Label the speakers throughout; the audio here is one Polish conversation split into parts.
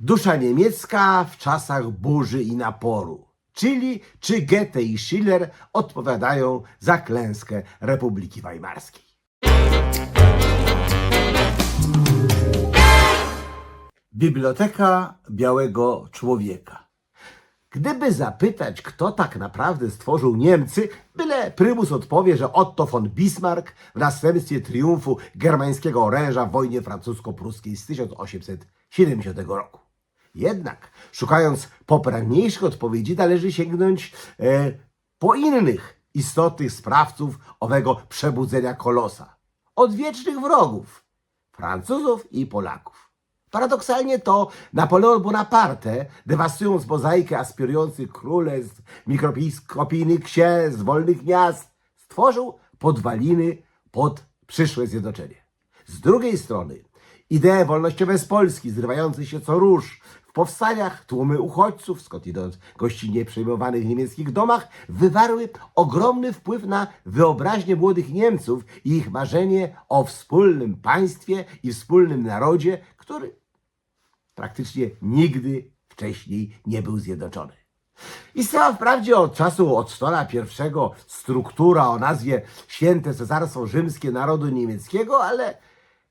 Speaker 1: Dusza niemiecka w czasach burzy i naporu. Czyli czy Goethe i Schiller odpowiadają za klęskę Republiki Weimarskiej. Biblioteka Białego Człowieka. Gdyby zapytać, kto tak naprawdę stworzył Niemcy, byle prymus odpowie, że Otto von Bismarck w następstwie triumfu germańskiego oręża w wojnie francusko-pruskiej z 1870 roku. Jednak, szukając poprawniejszych odpowiedzi, należy sięgnąć e, po innych istotnych sprawców owego przebudzenia kolosa. Odwiecznych wrogów, Francuzów i Polaków. Paradoksalnie to Napoleon Bonaparte, dewastując mozaikę aspirujących królestw, mikroskopijnych księstw, wolnych miast, stworzył podwaliny pod przyszłe zjednoczenie. Z drugiej strony, idee wolnościowe z Polski, zrywające się co róż powstaniach, tłumy uchodźców, skądinąd gościnnie przejmowanych w niemieckich domach, wywarły ogromny wpływ na wyobraźnię młodych Niemców i ich marzenie o wspólnym państwie i wspólnym narodzie, który praktycznie nigdy wcześniej nie był zjednoczony. Istniała wprawdzie od czasu Otstona I struktura o nazwie Święte Cesarstwo Rzymskie Narodu Niemieckiego, ale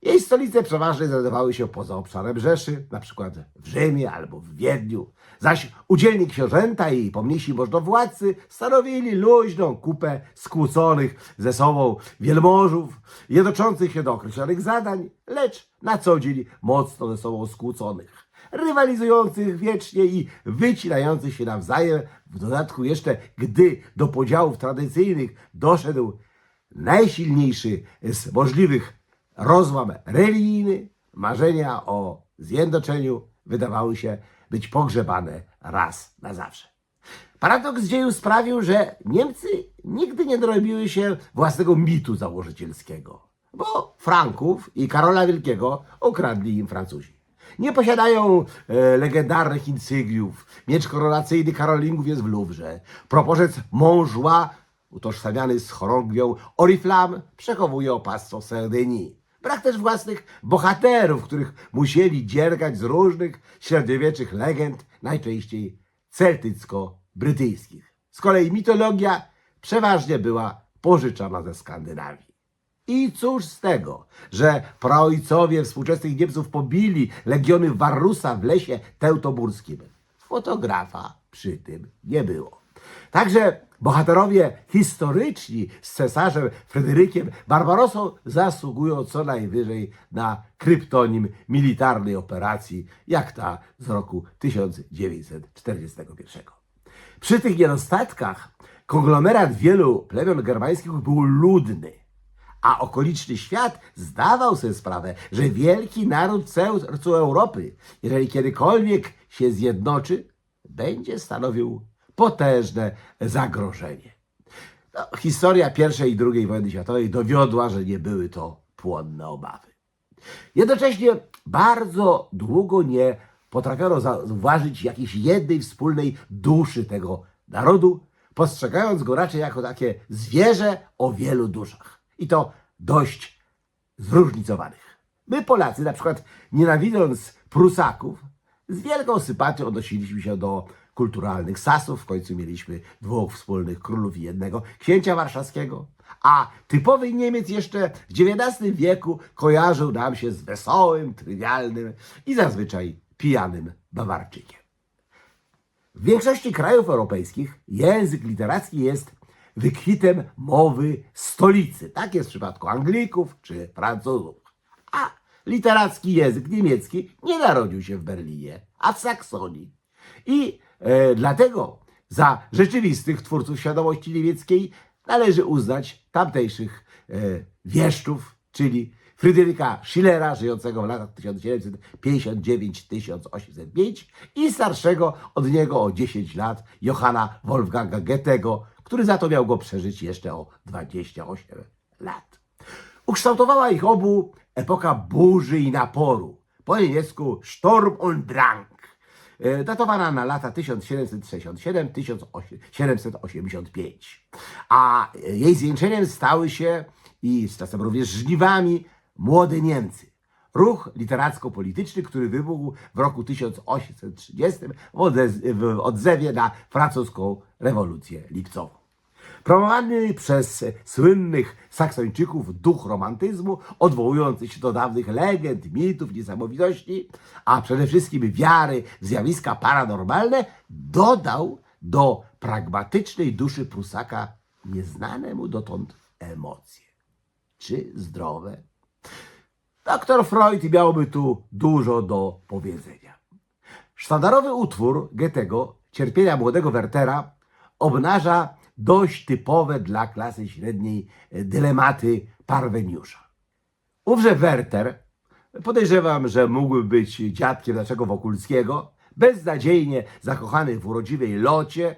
Speaker 1: jej stolice przeważnie znajdowały się poza obszarem Rzeszy, na przykład w Rzymie albo w Wiedniu. Zaś udzielni książęta i pomniejsi możnowładcy stanowili luźną kupę skłóconych ze sobą wielmożów, jednoczących się do określonych zadań, lecz na co dzień mocno ze sobą skłóconych, rywalizujących wiecznie i wycinających się nawzajem, w dodatku jeszcze, gdy do podziałów tradycyjnych doszedł najsilniejszy z możliwych rozłam religijny, marzenia o zjednoczeniu wydawały się być pogrzebane raz na zawsze. Paradoks dzieju sprawił, że Niemcy nigdy nie dorobiły się własnego mitu założycielskiego, bo Franków i Karola Wielkiego okradli im Francuzi. Nie posiadają e, legendarnych insygniów. Miecz koronacyjny Karolingów jest w Luwrze. Proporzec Montjoie, utożsamiany z chorągwią Oriflamme, przechowuje opactwo Sardynii. Brak też własnych bohaterów, których musieli dziergać z różnych średniowiecznych legend, najczęściej celtycko-brytyjskich. Z kolei mitologia przeważnie była pożyczana ze Skandynawii. I cóż z tego, że praojcowie współczesnych Niemców pobili legiony Warusa w lesie teutoburskim. Fotografa przy tym nie było. Także bohaterowie historyczni z cesarzem Fryderykiem Barbarossą zasługują co najwyżej na kryptonim militarnej operacji, jak ta z roku 1941. Przy tych niedostatkach konglomerat wielu plemion germańskich był ludny, a okoliczny świat zdawał sobie sprawę, że wielki naród sercu Europy, jeżeli kiedykolwiek się zjednoczy, będzie stanowił potężne zagrożenie. No, historia I i II wojny światowej dowiodła, że nie były to płonne obawy. Jednocześnie bardzo długo nie potrafiono zauważyć jakiejś jednej wspólnej duszy tego narodu, postrzegając go raczej jako takie zwierzę o wielu duszach. I to dość zróżnicowanych. My Polacy, na przykład nienawidząc Prusaków, z wielką sympatią odnosiliśmy się do kulturalnych Sasów. W końcu mieliśmy dwóch wspólnych królów i jednego księcia warszawskiego. A typowy Niemiec jeszcze w XIX wieku kojarzył nam się z wesołym, trywialnym i zazwyczaj pijanym Bawarczykiem. W większości krajów europejskich język literacki jest wykwitem mowy stolicy. Tak jest w przypadku Anglików czy Francuzów. A literacki język niemiecki nie narodził się w Berlinie, a w Saksonii. I dlatego za rzeczywistych twórców świadomości niemieckiej należy uznać tamtejszych e, wieszczów, czyli Fryderyka Schillera, żyjącego w latach 1759-1805 i starszego od niego o 10 lat Johanna Wolfganga Goethego, który za to miał go przeżyć jeszcze o 28 lat. Ukształtowała ich obu epoka burzy i naporu, po niemiecku Sturm und Drang, e, datowana na lata 1767-1785. A jej zwieńczeniem stały się i z czasem również żniwami młode Niemcy. ruch literacko-polityczny, który wybuchł w roku 1830 w, odez- w odzewie na francuską rewolucję lipcową. Promowany przez słynnych Saksończyków duch romantyzmu, odwołujący się do dawnych legend, mitów, niesamowitości, a przede wszystkim wiary w zjawiska paranormalne, dodał do pragmatycznej duszy Prusaka nieznane mu dotąd emocje. Czy zdrowe? Doktor Freud miałby tu dużo do powiedzenia. Sztandarowy utwór Goethego, Cierpienia młodego Wertera, obnaża dość typowe dla klasy średniej e, dylematy Parweniusza. Ówże Werter, podejrzewam, że mógłby być dziadkiem naszego Wokulskiego, beznadziejnie zakochany w urodziwej locie,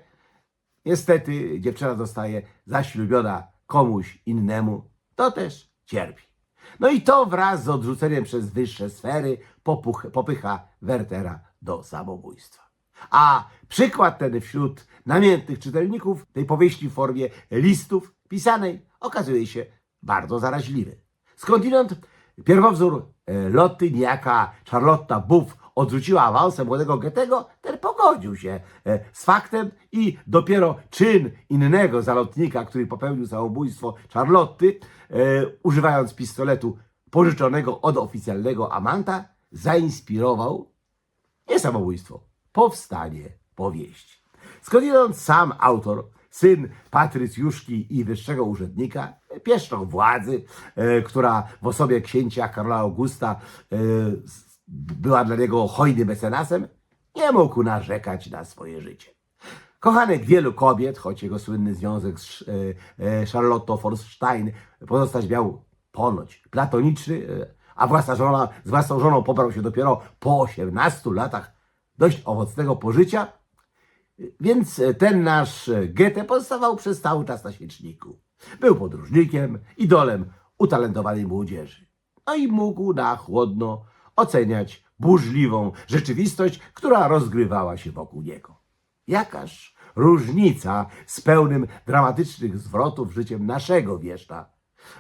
Speaker 1: niestety dziewczyna zostaje zaślubiona komuś innemu, to też cierpi. No i to wraz z odrzuceniem przez wyższe sfery popuch, popycha Wertera do samobójstwa. A przykład ten wśród namiętnych czytelników tej powieści w formie listów pisanej okazuje się bardzo zaraźliwy. Skądinąd pierwowzór e, Lotty, niejaka Charlotta Buff odrzuciła awansem młodego Goethego, ten pogodził się e, z faktem i dopiero czyn innego zalotnika, który popełnił samobójstwo Charlotty, e, używając pistoletu pożyczonego od oficjalnego amanta, zainspirował nie samobójstwo, powstanie powieści. Skądinąd sam autor, syn patrycjuszki i wyższego urzędnika, pieszczą władzy, e, która w osobie księcia Karola Augusta e, była dla niego hojnym mecenasem, nie mógł narzekać na swoje życie. Kochanek wielu kobiet, choć jego słynny związek z e, Charlotte Forstein pozostać miał ponoć platoniczny, a własna żona, z własną żoną pobrał się dopiero po 18 latach dość owocnego pożycia, więc ten nasz Goethe pozostawał przez cały czas na świeczniku. Był podróżnikiem, idolem utalentowanej młodzieży. No i mógł na chłodno oceniać burzliwą rzeczywistość, która rozgrywała się wokół niego. Jakaż różnica z pełnym dramatycznych zwrotów życiem naszego wieszcza.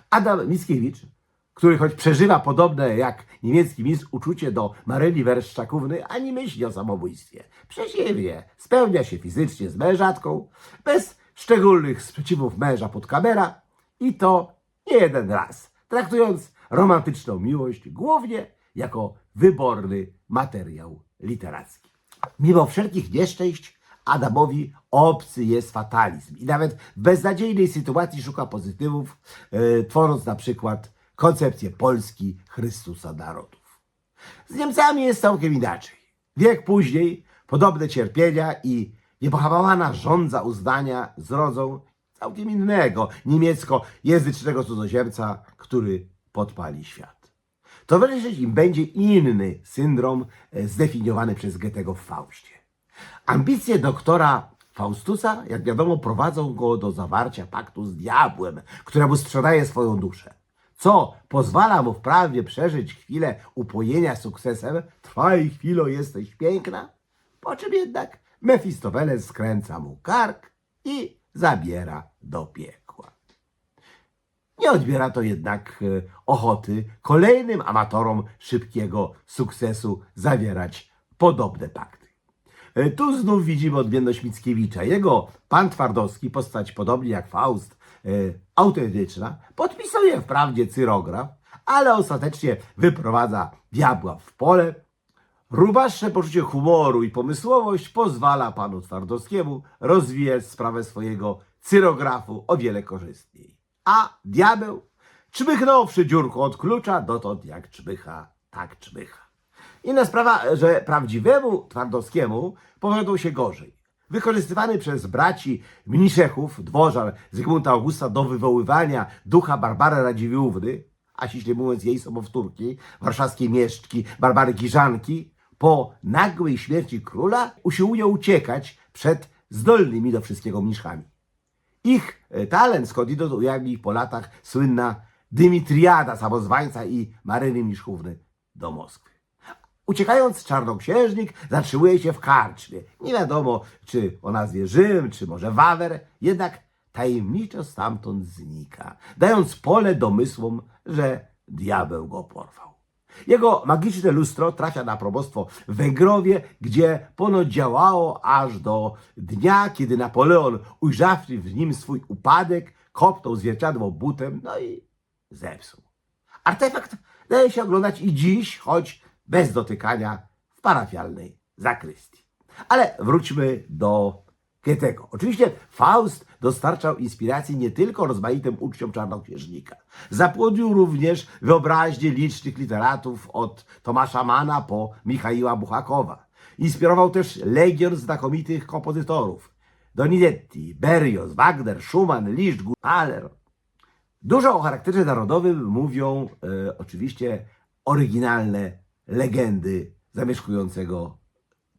Speaker 1: Adam Mickiewicz, który choć przeżywa podobne jak niemiecki mistrz uczucie do Maryli Werszczakówny, ani myśli o samobójstwie. Przeciwnie, spełnia się fizycznie z mężatką, bez szczególnych sprzeciwów męża pod kamera i to nie jeden raz, traktując romantyczną miłość głównie jako wyborny materiał literacki. Mimo wszelkich nieszczęść, Adamowi obcy jest fatalizm i nawet w beznadziejnej sytuacji szuka pozytywów, e, tworząc na przykład koncepcję Polski Chrystusa Narodów. Z Niemcami jest całkiem inaczej. Wiek później podobne cierpienia i niepohamowana żądza uznania zrodzą całkiem innego niemiecko-języcznego cudzoziemca, który podpali świat. Towarzyszyć im będzie inny syndrom e, zdefiniowany przez Goethego w Faustie. Ambicje doktora Faustusa, jak wiadomo, prowadzą go do zawarcia paktu z diabłem, któremu sprzedaje swoją duszę. Co pozwala mu wprawdzie przeżyć chwilę upojenia sukcesem, trwaj chwilo, jesteś piękna, po czym jednak Mefistofeles skręca mu kark i zabiera do piekła. Nie odbiera to jednak e, ochoty kolejnym amatorom szybkiego sukcesu zawierać podobne pakty. E, Tu znów widzimy odmienność Mickiewicza. Jego pan Twardowski, postać podobnie jak Faust, autentyczna, podpisuje wprawdzie cyrograf, ale ostatecznie wyprowadza diabła w pole. Rubaszcze poczucie humoru i pomysłowość pozwala panu Twardowskiemu rozwijać sprawę swojego cyrografu o wiele korzystniej. A diabeł, czmychnąwszy dziurką od klucza, dotąd jak czmycha, tak czmycha. Inna sprawa, że prawdziwemu Twardowskiemu powiodło się gorzej. Wykorzystywany przez braci mniszechów, dworzan Zygmunta Augusta do wywoływania ducha Barbary Radziwiłłówny, a ściśle mówiąc jej sobowtórki, warszawskiej mieszczki Barbary Giżanki, po nagłej śmierci króla usiłuje uciekać przed zdolnymi do wszystkiego mniszchami. Ich e, talent skądinąd ujawni po latach słynna Dymitriada samozwańca i Maryny Miszchówny do Moskwy. Uciekając, czarnoksiężnik zatrzymuje się w karczmie. Nie wiadomo, czy o nazwie Rzym, czy może Wawer, jednak tajemniczo stamtąd znika, dając pole domysłom, że diabeł go porwał. Jego magiczne lustro trafia na probostwo w Węgrowie, gdzie ponoć działało aż do dnia, kiedy Napoleon, ujrzawszy w nim swój upadek, kopnął zwierciadło butem, no i zepsuł. Artefakt daje się oglądać i dziś, choć bez dotykania w parafialnej zakrystii. Ale wróćmy do Goethego. Oczywiście Faust dostarczał inspiracji nie tylko rozmaitym uczciom czarnoksiężnika. Zapłodnił również wyobraźnię licznych literatów od Tomasza Mana po Michaiła Buchakowa. Inspirował też legion znakomitych kompozytorów. Donizetti, Berlioz, Wagner, Schumann, Liszt, Mahler. Dużo o charakterze narodowym mówią e, oczywiście oryginalne legendy zamieszkującego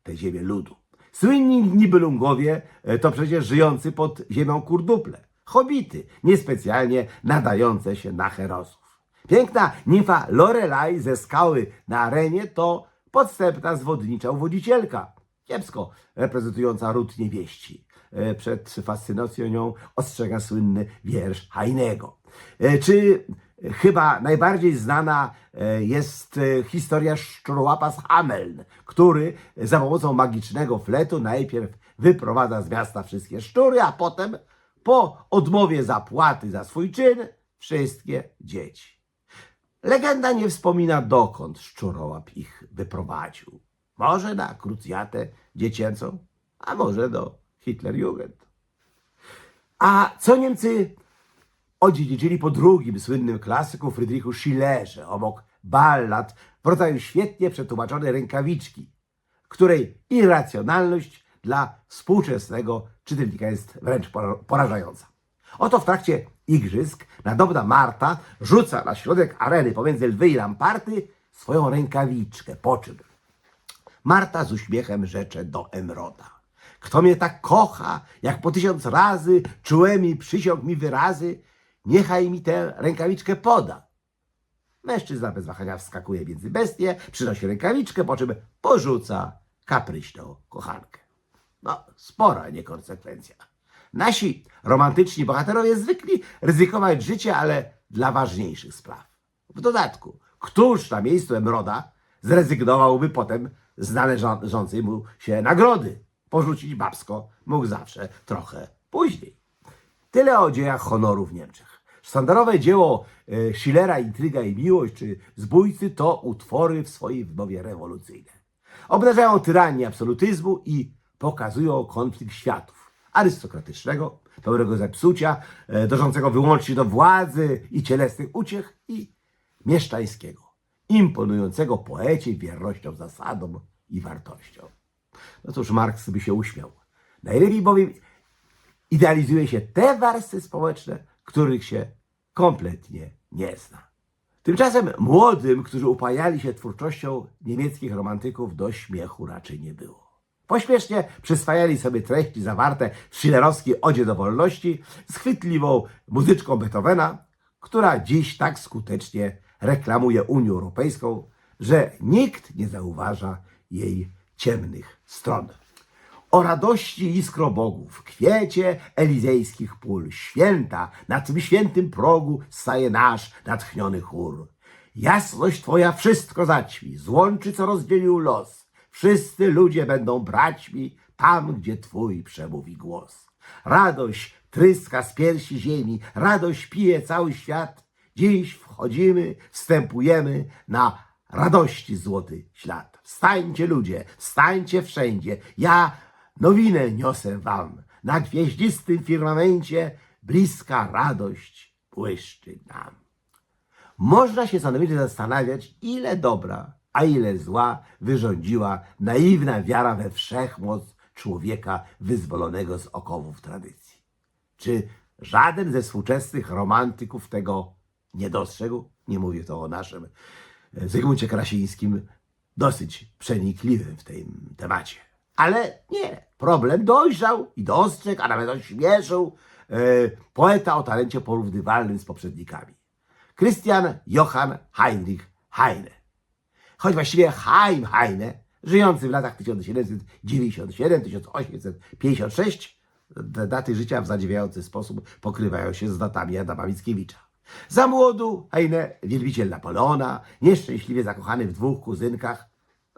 Speaker 1: tę ziemię ludu. Słynni Nibelungowie e, to przecież żyjący pod ziemią kurduple, hobity, niespecjalnie nadające się na herosów. Piękna nimfa Lorelai ze skały na arenie to podstępna zwodnicza uwodzicielka, kiepsko reprezentująca ród niewieści. E, Przed fascynacją nią ostrzega słynny wiersz Heinego. E, Czy chyba najbardziej znana e, jest e, historia szczurłapa z Hameln, który za pomocą magicznego fletu najpierw wyprowadza z miasta wszystkie szczury, a potem po odmowie zapłaty za swój czyn wszystkie dzieci. Legenda nie wspomina dokąd szczurołap ich wyprowadził. Może na krucjatę dziecięcą, a może do Hitlerjugend. A co Niemcy odziedziczyli po drugim słynnym klasyku Friedrichu Schillerze, obok ballad w rodzaju świetnie przetłumaczonej rękawiczki, której irracjonalność dla współczesnego czytelnika jest wręcz pora- porażająca. Oto w trakcie igrzysk nadobna Marta rzuca na środek areny pomiędzy lwy i lamparty swoją rękawiczkę, po czym Marta z uśmiechem rzecze do Emroda. Kto mnie tak kocha, jak po tysiąc razy czułymi przysiąg mi wyrazy, niechaj mi tę rękawiczkę poda. Mężczyzna bez wahania wskakuje między bestie, przynosi rękawiczkę, po czym porzuca kapryśną kochankę. No, spora niekonsekwencja. Nasi romantyczni bohaterowie zwykli ryzykować życie, ale dla ważniejszych spraw. W dodatku, któż na miejscu Emroda zrezygnowałby potem z należącej mu się nagrody? Porzucić babsko mógł zawsze trochę później. Tyle o dziejach honoru w Niemczech. Sztandarowe dzieło e, Schillera Intryga i Miłość czy Zbójcy to utwory w swojej wymowie rewolucyjne. Obnażają tyranię absolutyzmu i pokazują konflikt światów. Arystokratycznego, pełnego zepsucia, e, dążącego wyłącznie do władzy i cielesnych uciech i mieszczańskiego, imponującego poecie wiernością zasadom i wartościom. No cóż, Marks by się uśmiał. Najlepiej bowiem idealizuje się te warstwy społeczne, których się kompletnie nie zna. Tymczasem młodym, którzy upajali się twórczością niemieckich romantyków, do śmiechu raczej nie było. Pośpiesznie przyswajali sobie treści zawarte w schillerowskiej Odzie do Wolności z chwytliwą muzyczką Beethovena, która dziś tak skutecznie reklamuje Unię Europejską, że nikt nie zauważa jej ciemnych stron. O radości iskro bogów, kwiecie elizejskich pól, święta, na tym świętym progu staje nasz natchniony chór. Jasność Twoja wszystko zaćmi, złączy, co rozdzielił los. Wszyscy ludzie będą braćmi tam, gdzie Twój przemówi głos. Radość tryska z piersi ziemi, radość pije cały świat. Dziś wchodzimy, wstępujemy na radości złoty ślad. Wstańcie ludzie, wstańcie wszędzie. Ja nowinę niosę wam. Na gwieździstym firmamencie bliska radość błyszczy nam. Można się stanowicie zastanawiać, ile dobra, a ile zła wyrządziła naiwna wiara we wszechmoc człowieka wyzwolonego z okowów tradycji. Czy żaden ze współczesnych romantyków tego nie dostrzegł? Nie mówię to o naszym e, Zygmuncie Krasińskim, dosyć przenikliwym w tym temacie. Ale nie, problem dojrzał i dostrzegł, a nawet ośmieszył e, poeta o talencie porównywalnym z poprzednikami. Christian Johann Heinrich Heine. Choć właściwie Heim Heine, żyjący w latach 1797-1856, d- daty życia w zadziwiający sposób pokrywają się z datami Adama Mickiewicza. Za młodu Heine, wielbiciel Napoleona, nieszczęśliwie zakochany w dwóch kuzynkach,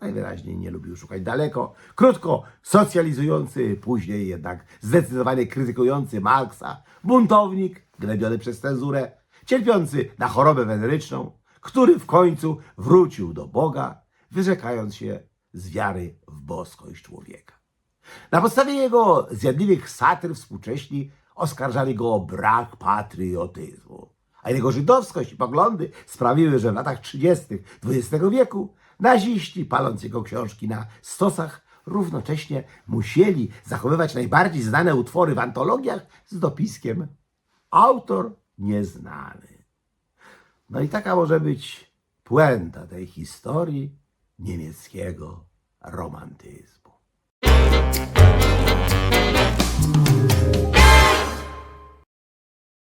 Speaker 1: najwyraźniej nie lubił szukać daleko, krótko socjalizujący, później jednak zdecydowanie krytykujący Marksa, buntownik, gnębiony przez cenzurę, cierpiący na chorobę weneryczną, który w końcu wrócił do Boga, wyrzekając się z wiary w boskość człowieka. Na podstawie jego zjadliwych satyr współcześni oskarżali go o brak patriotyzmu. A jego żydowskość i poglądy sprawiły, że w latach 30. XX wieku naziści, paląc jego książki na stosach, równocześnie musieli zachowywać najbardziej znane utwory w antologiach z dopiskiem autor nieznany. No i taka może być puenta tej historii niemieckiego romantyzmu.